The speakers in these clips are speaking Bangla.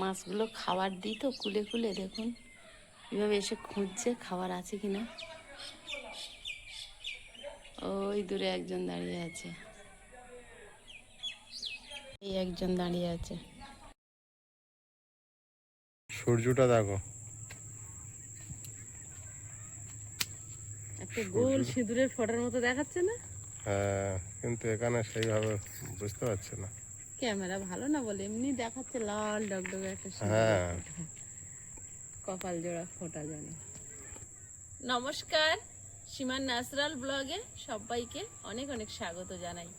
মাছগুলো খাবার দিই তো কুলে কুলে দেখুন। এভাবে এসে খুঁজছে খাবার আছে কি না ওই দূরে একজন দাঁড়িয়ে আছে। এই একজন দাঁড়িয়ে আছে। সূর্যটা দেখো। একটা গোল সিঁদুরের ফটোর মতো দেখাচ্ছে না? হ্যাঁ কিন্তু এখানে সেইভাবে বুঝতে পারছি না। ক্যামেরা ভালো না বলে এমনি দেখাচ্ছে লাল ডগডগে একটা হ্যাঁ। কপাল জোড়া ফোটা জানে নমস্কার সীমান ন্যাচারাল ব্লগে সবাইকে অনেক অনেক স্বাগত জানাই।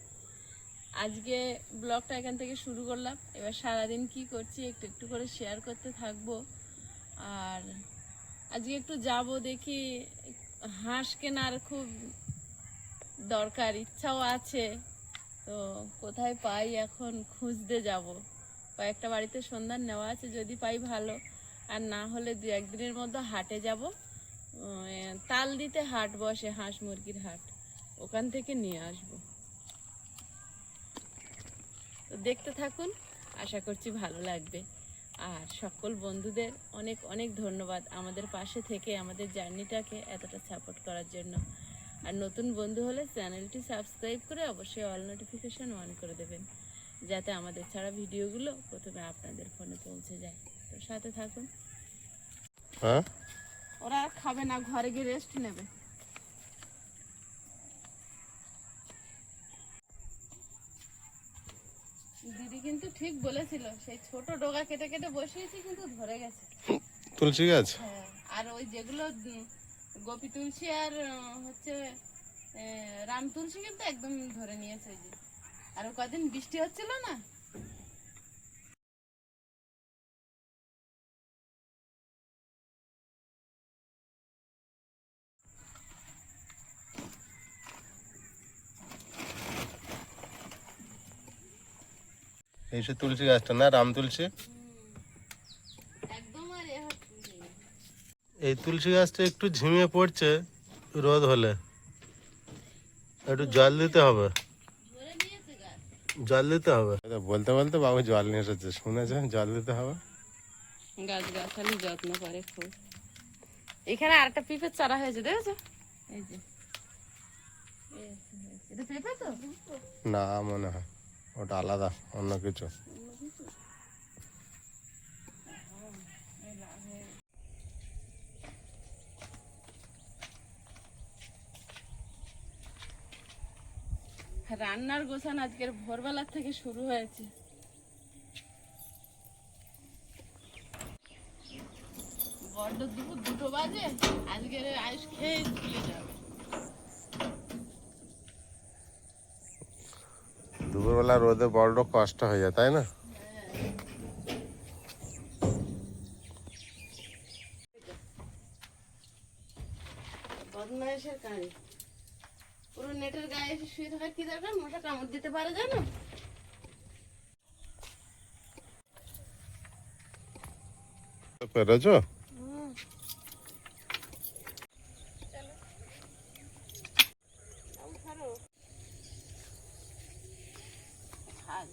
আজকে ব্লগটা এখান থেকে শুরু করলাম। এবার সারাদিন কি করছি একটু একটু করে শেয়ার করতে থাকব। আর আজকে একটু যাব দেখি হাঁস কেনার খুব দরকার ইচ্ছাও আছে। তো কোথায় পাই এখন খুঁজতে যাব। কয়েকটা বাড়িতে সন্ধান নেওয়া আছে, যদি পাই ভালো। আর না হলে দু একদিনের মধ্যে হাটে যাব। তাল দিতে হাট বসে, হাঁস মুরগির হাট। ওখান থেকে নিয়ে আসব। তো দেখতে থাকুন, আশা করছি ভালো লাগবে। আর সকল বন্ধুদের অনেক অনেক ধন্যবাদ আমাদের পাশে থেকে, আমাদের জার্নিটাকে এতটা সাপোর্ট করার জন্য। আর নতুন বন্ধু হলে চ্যানেলটি সাবস্ক্রাইব করে অবশ্যই অল নোটিফিকেশন অন করে দেবেন যাতে আমাদের ছাড়া ভিডিওগুলো প্রথমে আপনাদের ফোনে পৌঁছে যায়। তো সাথে থাকুন। হ্যাঁ? ওরা আর খাবে না ঘরে গিয়ে রেস্ট নেবে। দিদি কিন্তু ঠিক বলেছিল সেই ছোট ডগা কেটে কেটে বসিয়েছি কিন্তু ধরে গেছে। তুলসী গাছ? হ্যাঁ আর ওই যেগুলো গোপী তুলসী আর হচ্ছে রাম তুলসী কিন্তু একদম ধরে নিয়েছে যে। আর কদিন বৃষ্টি হচ্ছিল না? এই সে তুলসী গাছটা না, রাম তুলসী একদম আর এ হচ্ছে না। এই তুলসী গাছটা একটু ঝিমিয়ে পড়ছে রোদ হলে। একটু জল দিতে হবে। জল দিতে হবে। বলতে বলতে বাবু জল নিয়ে এসেছে শুনেছে? জল দিতে হবে। গাছ গাছালি যত্ন করে খুব। এখানে আরেকটা পিঁপের চারা হয়েছে দেখেছ? এই যে। এই হয়েছে। এটা পেঁপে তো না মনে হয়। ওটা আলাদা অন্য কিছু। রান্নার গোছান আজকের ভোরবেলার থেকে শুরু হয়েছে। বড্ড দুপুর দুটো বাজে আজকের আইস খেয়ে ভুলে যাবে। দুপুরবেলা রোদে বড্ড কষ্ট হয়ে যায় তাই না? বদমাইশের পুরো নেটের গায়ে এসে শুয়ে থাকার কি দরকার? মশা কামড় দিতে পারে জানো? পেরেছ?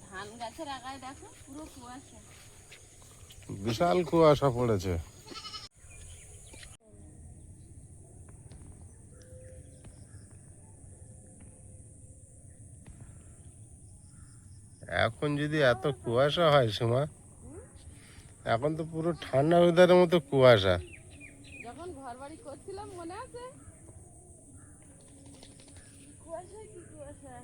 ধান গাছের আগায় দেখো পুরো কুয়াশা। বিশাল কুয়াশা পড়েছে। এখন যদি এত কুয়াশা হয় সীমা এখন তো পুরো ঠান্ডা ওয়েদারের মতো কুয়াশা। যখন ঘর বাড়ি করছিলাম মনে আছে? কুয়াশা কি কুয়াশা?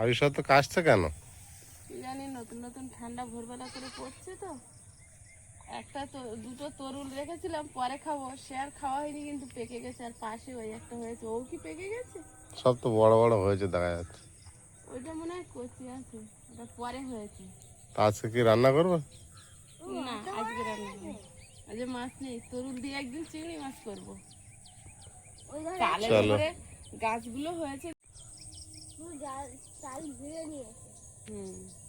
আয়ুষা তো কাশছে কেন? জানি নতুন নতুন ঠান্ডা ভোরবেলা করে পড়ছে তো। একটা তো দুটো তরুল রেখেছিলাম পরে খাব। সে আর খাওয়া হয়নি কিন্তু পেকে গেছে আর পাশে ওই একটা হয়েছে। ও কি পেকে গেছে? সব তো বড় বড় হয়েছে দেখা যাচ্ছে। ওইটা মনে হয় কচি আছে ওটা পরে হয়েছে। আজকে কি রান্না করব? না আজকে রান্না করব। আজকে মাছ নেই। তরুল দিয়ে একদিন চিংড়ি মাছ করব। চলো। গাছগুলো হয়েছে। হুম।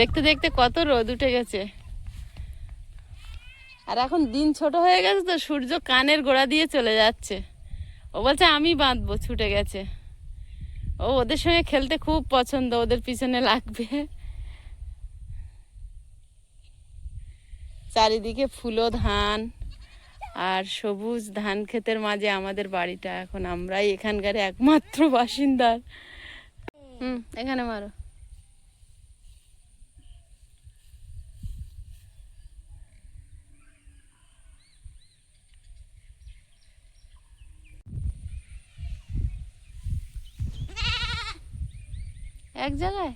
দেখতে দেখতে কত রোদ উঠে গেছে। আর এখন দিন ছোট হয়ে গেছে তো, সূর্য কানের গোড়া দিয়ে চলে যাচ্ছে। ও বলছে, আমি বাঁধবো, ছুটে গেছে। ও ওদের সঙ্গে খেলতে খুব পছন্দ, ওদের পিছনে লাগবে। চারিদিকে ফুলো ধান, আর সবুজ ধান ক্ষেতের মাঝে আমাদের বাড়িটা। এখন আমরাই এখানকার একমাত্র বাসিন্দার হুম, এখানে মারো। এক জায়গায়?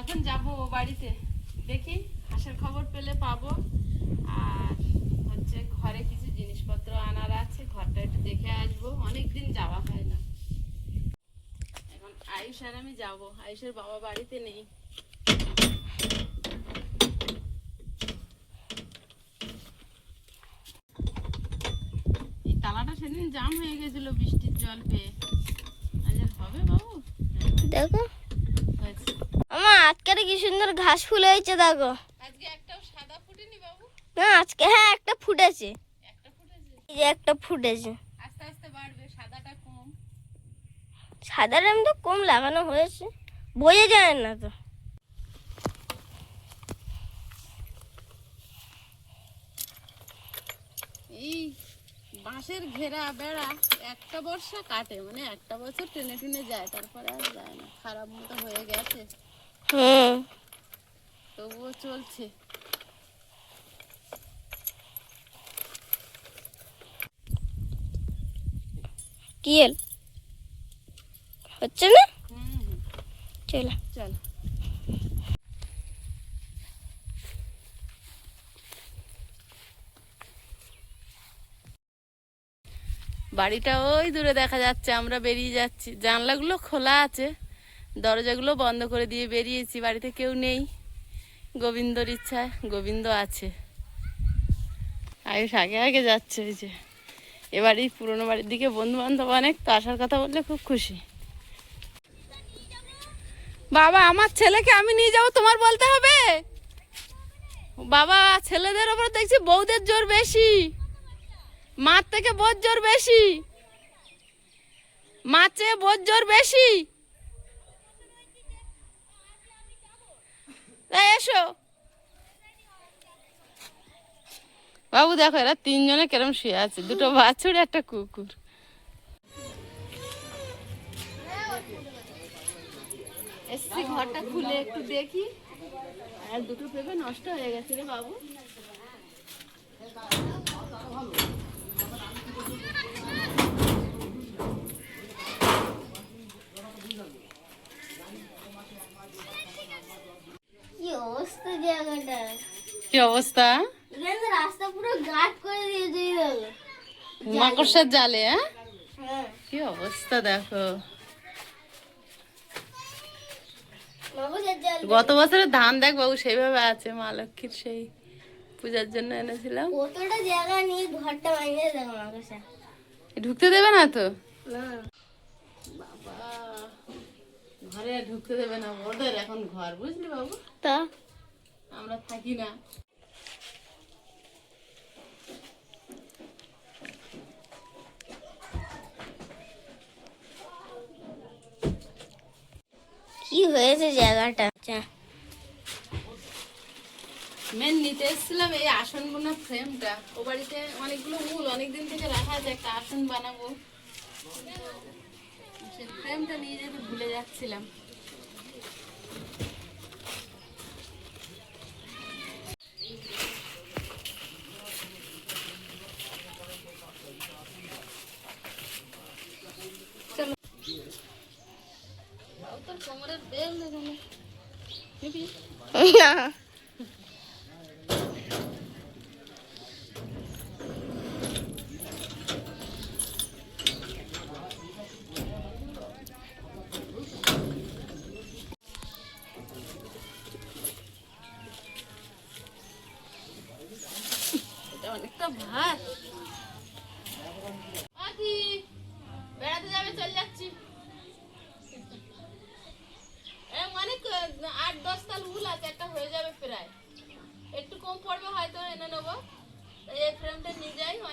এখন যাব বাড়িতে। দেখি, হাঁসের খবর পেলে পাবো। আর হচ্ছে ঘরে কিছু জিনিসপত্র আনার আছে, ঘরটা একটু দেখে আসব। অনেক দিন যাওয়া হয় না। এখন আয়ুষ আর আমি যাব। আয়ুষের বাবা বাড়িতে নেই। তালাটা সেদিন জাম হয়ে গেছিল বৃষ্টির জল পেয়ে। দেখো। আমার আজকের কি সুন্দর ঘাস ফুল হয়েছে দেখো। আজকে একটাও সাদা না আজকে হ্যাঁ একটা ফুটেছে। একটা ফুটেছে? এই যে একটা ফুটেছে। আস্তে আস্তে সাদাটা সাদা তো কম লাগানো হয়েছে। বোঝা যায় না তো। এই বাঁশের ঘেরা বেড়া একটা বর্ষা কাটে মানে একটা বছর টেনে টুনে যায় তারপরে আর যায় না। খারাপ মতো হয়ে গেছে। তবুও চলছে। কি হচ্ছে না? চলো। চল। বাড়িটা ওই দূরে দেখা যাচ্ছে, আমরা বেরিয়ে যাচ্ছি। জানলাগুলো খোলা আছে, দরজাগুলো বন্ধ করে দিয়ে বেরিয়েছি, বাড়িতে কেউ নেই। গোবিন্দর ইচ্ছায় গোবিন্দ আছে। আয়ুষ আগে আগে যাচ্ছে ওই যে। এবারই পুরোনো বাড়ির দিকে বন্ধু বান্ধব অনেক, তো আসার কথা বললে খুব খুশি। বাবা, আমার ছেলেকে আমি নিয়ে যাব, তোমার বলতে হবে? বাবা, ছেলেদের ওপর দেখছি বউদের জোর বেশি। মার থেকে বোধ জোর বেশি। বোধ জোর বেশি। এসো। বাবু, দেখো, এরা তিনজনে কেরম শুয়ে আছে। দুটো বাছুর, একটা কুকুর। ঘরটা খুলে একটু দেখি। আর দুটো পেঁপে নষ্ট হয়ে গেছে রে বাবু। কি অবস্থা? রাস্তা পুরো গাট করে এই মাকড়সার জালে হ্যাঁ? হ্যাঁ। কি অবস্থা দেখো। গত বছরের ধান দেখ বাবু সেইভাবে আছে মা লক্ষ্মীর সেই পূজার জন্য এনেছিলাম। কতটা জায়গা নিয়ে ঘরটা বানিয়ে দেখো মাকড়সা। ঢুকতে দেবে না তো? বাবা ঘরে আর ঢুকতে দেবে না ওদের এখন ঘর বুঝলি বাবু? তা? আমরা থাকি না। কি হয়েছে জায়গাটা? মেন নিতে এসেছিলাম এই আসন বোনা ফ্রেমটা ও বাড়িতে অনেকগুলো উল অনেকদিন থেকে রাখা আছে, একটা আসন বানাবো। ফ্রেমটা নিয়ে যেতে ভুলে যাচ্ছিলাম। নিবি? না অনেকটা ভার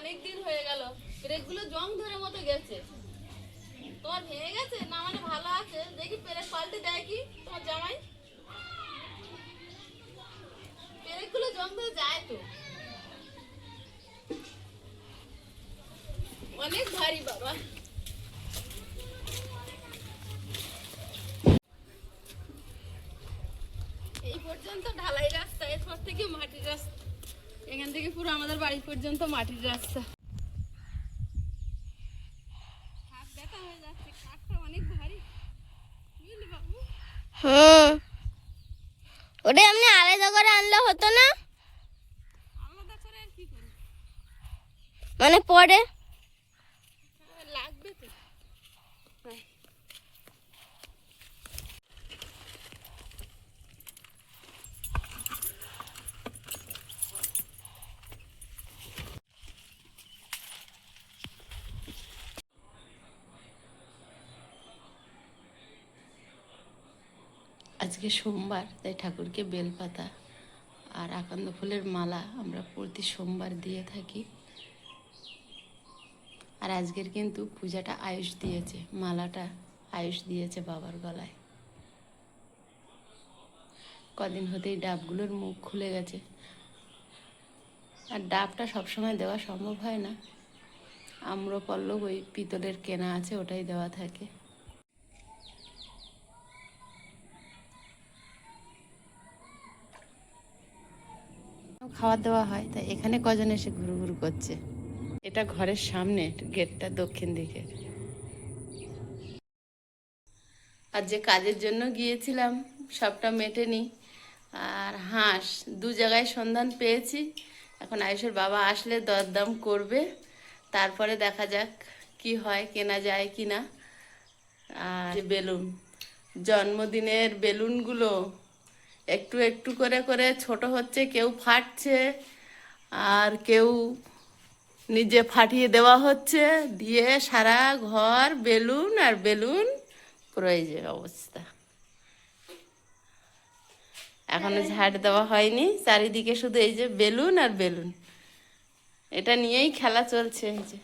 অনেক দিন হয়ে গেল। ব্রেকগুলো জং ধরে মতো গেছে। তোমার ভেঙে গেছে? না মানে থেকে পুরো আমাদের বাড়ি পর্যন্ত মাটির রাস্তা। হয়ে হুম ওটা এমনি আলাদা করে আনলে হতো না? মানে পরে আজকে সোমবার, তাই ঠাকুরকে বেলপাতা আর আকন্দ ফুলের মালা আমরা প্রতি সোমবার দিয়ে থাকি। আর আজকের কিন্তু পূজাটা আয়ুষ দিয়েছে, মালাটা আয়ুষ দিয়েছে বাবার গলায়। কদিন হতেই ডাবগুলোর মুখ খুলে গেছে। আর ডাবটা সবসময় দেওয়া সম্ভব হয় না। আম্রপল্লব ওই পিতলের কেনা আছে, ওটাই দেওয়া থাকে। খাবার দেওয়া হয়, তাই এখানে কজন এসে ঘুরু ঘুরু করছে? এটা ঘরের সামনে, গেটটা দক্ষিণ দিকে। আর যে কাজের জন্য গিয়েছিলাম, সবটা মেটেনি। আর হাঁস, দু জায়গায় সন্ধান পেয়েছি। এখন আয়ুষের বাবা আসলে দরদাম করবে। তারপরে দেখা যাক কি হয়, কেনা যায় কি না আর বেলুন, জন্মদিনের বেলুনগুলো একটু একটু করে করে ছোট হচ্ছে কেউ ফাটছে আর কেউ নিজে ফাটিয়ে দেওয়া হচ্ছে দিয়ে সারা ঘর বেলুন আর বেলুন প্রয়োজন অবস্থা। এখনও ঝাড় দেওয়া হয়নি চারিদিকে শুধু এই যে বেলুন আর বেলুন। এটা নিয়েই খেলা চলছে এই যে।